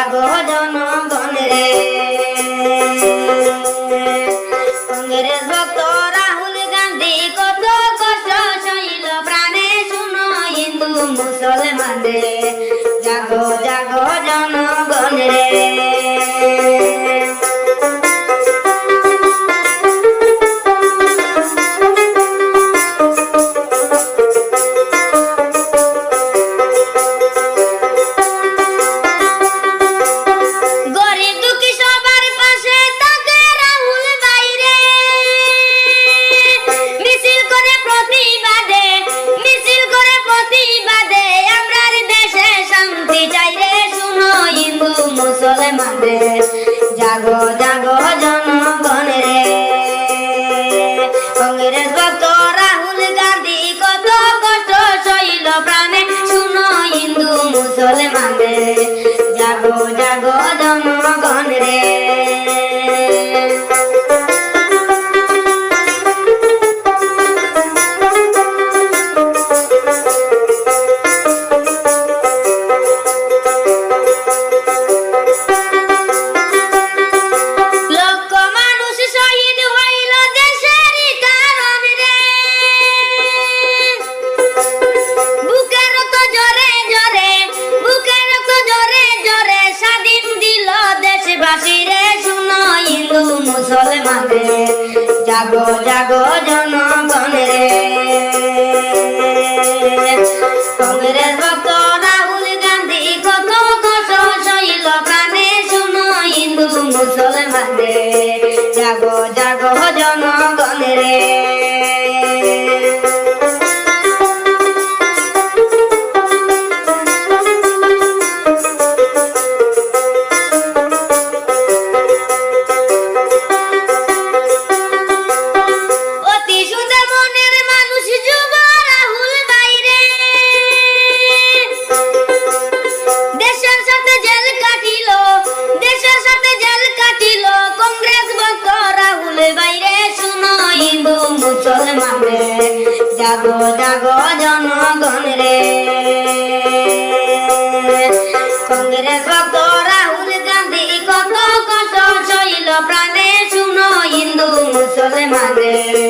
পাগল মুসলমানদের জাগো জাগো মুসলমান রে জাগো জাগো জনগণ রে কংগ্রেস ভক্ত জাগো জাগো জনগণ রে। কংগ্রেস ভক্ত রাহুল গান্ধী, কত কষ্ট সইল প্রাণে, শুনো হিন্দু মুসলমান রে